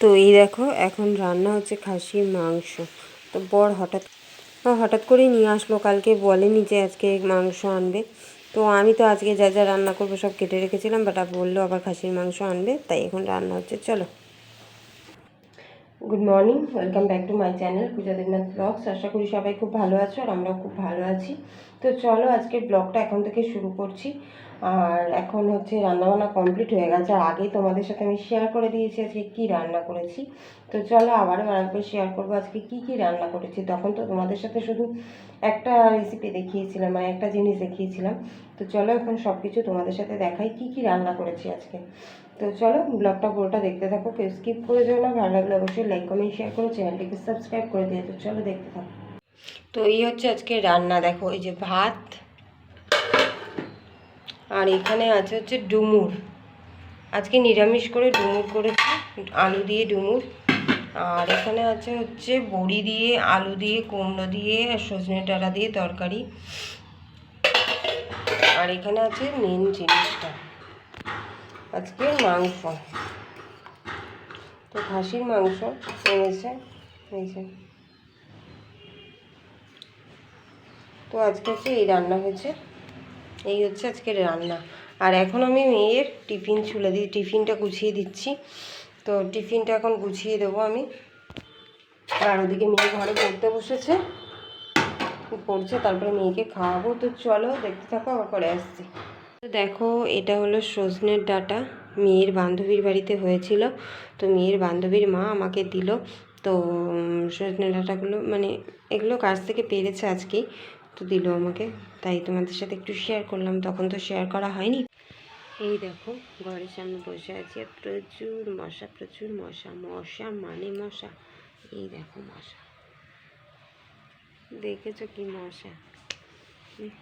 তো এই দেখো, এখন রান্না হচ্ছে খাসির মাংস। তো বর হঠাৎ হঠাৎ করেই নিয়ে আসলো, কালকে বলেনি যে আজকে মাংস আনবে। তো আমি তো আজকে যা যা রান্না করব সব কেটে রেখেছিলাম বাট বলল আবার খাসির মাংস আনবে, তাই এখন রান্না হচ্ছে, চলো। Good morning welcome back to my channel Puja Debnath blogs আশা করি সবাই খুব ভালো আছো আর আমরাও খুব ভালো আছি। তো চলো আজকে ব্লগটা এখন থেকে শুরু করছি। আর এখন হচ্ছে রান্নাবান্না কমপ্লিট হয়ে গেছে। আর আগেই তোমাদের সাথে আমি শেয়ার করে দিয়েছি আজকে কী রান্না করেছি। তো চলো আবারও আরেকবার শেয়ার করব আজকে কী কী রান্না করেছি। তখন তো তোমাদের সাথে শুধু একটা রেসিপি দেখিয়েছিলাম মানে একটা জিনিস দেখিয়েছিলাম। তো চলো এখন সব কিছু তোমাদের সাথে দেখাই কী কী রান্না করেছি আজকে। তো চলো ব্লগটা পুরোটা দেখতে থাকো, কেউ স্কিপ করে যাও না। ভালো লাগলে অবশ্যই লাইক কমেন্ট শেয়ার করো চ্যানেলটিকে সাবস্ক্রাইব করে দিয়ে তো চলো দেখতে থাকো। তো এই হচ্ছে আজকে রান্না। দেখো, এই যে ভাত আর এখানে আছে হচ্ছে ডুমুর। আজকে নিরামিষ করে ডুমুর করেছি, আলু দিয়ে ডুমুর। আর এখানে আছে হচ্ছে বড়ি দিয়ে, আলু দিয়ে, কুমড়ো দিয়ে, আর সজনে ডাঁটা দিয়ে তরকারি। আর এখানে আছে মেন জিনিসটা, আজকে মাংস। তো খাসির মাংস এনেছে যে। তো আজকে হচ্ছে এই রান্না হয়েছে। এই হচ্ছে আজকের রান্না। আর এখন আমি মেয়ের টিফিন ছুলে দিই টিফিনটা গুছিয়ে দিচ্ছি। তো টিফিনটা এখন গুছিয়ে দেবো আমি। আর ওদিকে মেয়ে ঘরে পড়তে বসেছে। পড়ছে তারপরে মেয়েকে খাওয়াবো। তো চলো দেখতে থাকো, আবার পরে আসছি। দেখো, এটা হলো সজনের ডাটা। মেয়ের বান্ধবীর বাড়িতে হয়েছিল। তো মেয়ের বান্ধবীর মা আমাকে দিল। তো সজনে ডাঁটাগুলো মানে এগুলো কাছ থেকে পেরেছে আজকেই তো দিল আমাকে। তাই তোমাদের সাথে একটু শেয়ার করলাম, তখন তো শেয়ার করা হয়নি। এই দেখো, ঘরের সামনে বসে আছি প্রচুর মশা প্রচুর মশা মশা মানে মশা। এই দেখো মশা। দেখেছ কি মশা?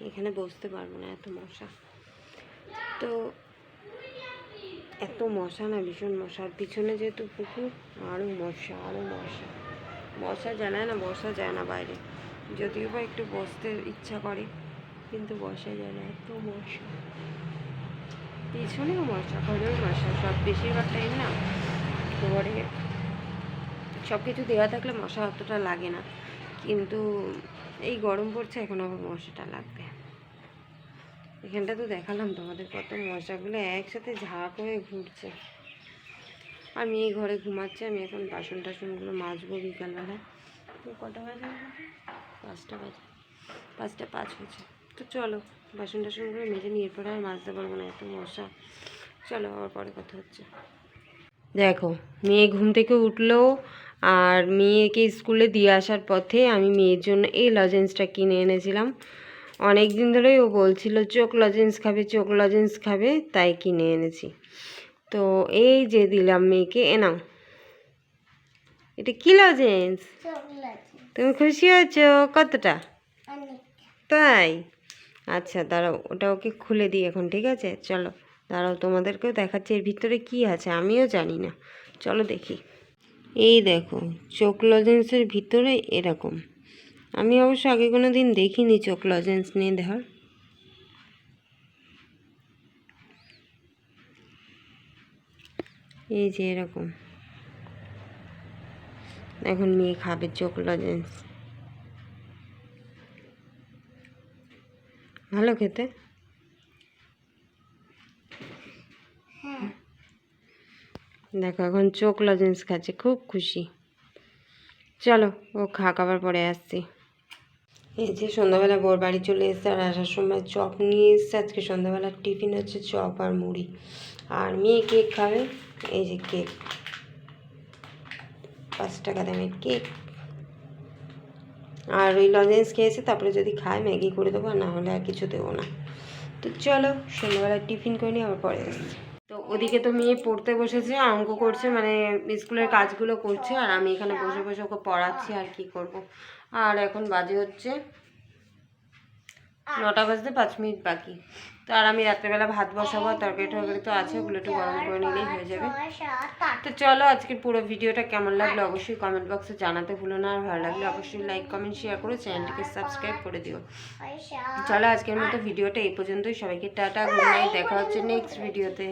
এখানে বসতে পারব না এত মশা। তো এত মশা না, ভীষণ মশা। পিছনে যেহেতু পুকুর আরও মশা আরও মশা। মশা জানায় না বসা যায় না বাইরে। যদিও বা একটু বসতে ইচ্ছা করে, কিন্তু বসা যায় না, এত মশা। পিছনেও মশা, ঘরেও মশা, সব বেশিরভাগ টাইম না ঘরে সব কিছু দেওয়া থাকলে মশা অতটা লাগে না, কিন্তু এই গরম পড়ছে, এখন আবার মশাটা লাগবে। এখানটা তো দেখালাম তোমাদের কত মশাগুলো, একসাথে ঝাঁক হয়ে ঘুরছে। আমি এই ঘরে ঘুমাচ্ছি আমি এখন বাসন টাসনগুলো মাজবো বিকালবেলা। তো কটা বাজে পাঁচটা বাজে। পাঁচটা পাঁচ হয়েছে। তো চলো বাসন টাসনগুলো মেজে নিয়ে এরপরে আর মাজতে পারব না এত মশা। চলো আবার পরে কথা হচ্ছে। দেখো মেয়ে ঘুম থেকে উঠল আর মেয়েকে স্কুলে দিয়ে আসার পথে আমি মেয়ের জন্য এই লজেন্সটা কিনে এনেছিলাম। অনেক দিন ধরেই ও বলছিল চোখ লজেন্স খাবে চোখ লজেন্স খাবে তাই কিনে এনেছি। তো এই যে দিলাম মেয়েকে এনাও এটা কি লজেন্স তুমি খুশি হয়েছো? কতটা? তাই? আচ্ছা দাঁড়াও, ওটা ওকে খুলে দিই এখন, ঠিক আছে? চলো, দাঁড়াও, তোমাদেরকেও দেখাচ্ছি, এর ভিতরে কি আছে আমিও জানি না। চলো দেখি। এই দেখো, চোখ লজেন্সের ভিতরে এরকম। আমি অবশ্য আগে কোনো দিন দেখিনি চোখ লজেন্স নিয়ে দেখার। এই যে এরকম। এখন মেয়ে খাবে চোখ লজেন্স। ভালো খেতে? দেখো এখন চোখ লজেন্স খাচ্ছে খুব খুশি। চলো ও খা খাবার পরে আসছি। এই যে সন্ধ্যাবেলা বোর বাড়ি চলে এসছে আর আসার সময় চপ নিয়ে এসছে। আজকে সন্ধ্যাবেলার টিফিন হচ্ছে চপ আর মুড়ি। আর মেয়ে কেক খাবে? এই যে কেক। পাঁচ টাকা দামের কেক। আর ওই লজেন্স খেয়েছে, তারপরে যদি খায়, ম্যাগি করে দেবো না হলে আর কিছু দেবো না। তো চলো সন্ধ্যাবেলা টিফিন করে নিয়ে আবার পরে আসছি। তো ওদিকে তো মেয়ে পড়তে বসেছে, অঙ্ক করছে মানে স্কুলের কাজগুলো করছে, আর আমি এখানে বসে বসে ওকে পড়াচ্ছি, আর কি করব। আর এখন বাজে হচ্ছে নটা বাজতে পাঁচ মিনিট বাকি। তো আর আমি রাত্রেবেলা ভাত বসাবো তরকারি টরকারি তো আছে, ওগুলো একটু গরম করে নিলেই হয়ে যাবে। তো চলো আজকের পুরো ভিডিওটা কেমন লাগল অবশ্যই কমেন্ট বক্সে জানাতে ভুলো না, আর ভালো লাগলে অবশ্যই লাইক কমেন্ট শেয়ার করে চ্যানেলটিকে সাবস্ক্রাইব করে দিও। চলো আজকের মতো ভিডিওটা এই পর্যন্তই, সবাইকে টাটা নাইট দেখা হচ্ছে নেক্সট ভিডিওতে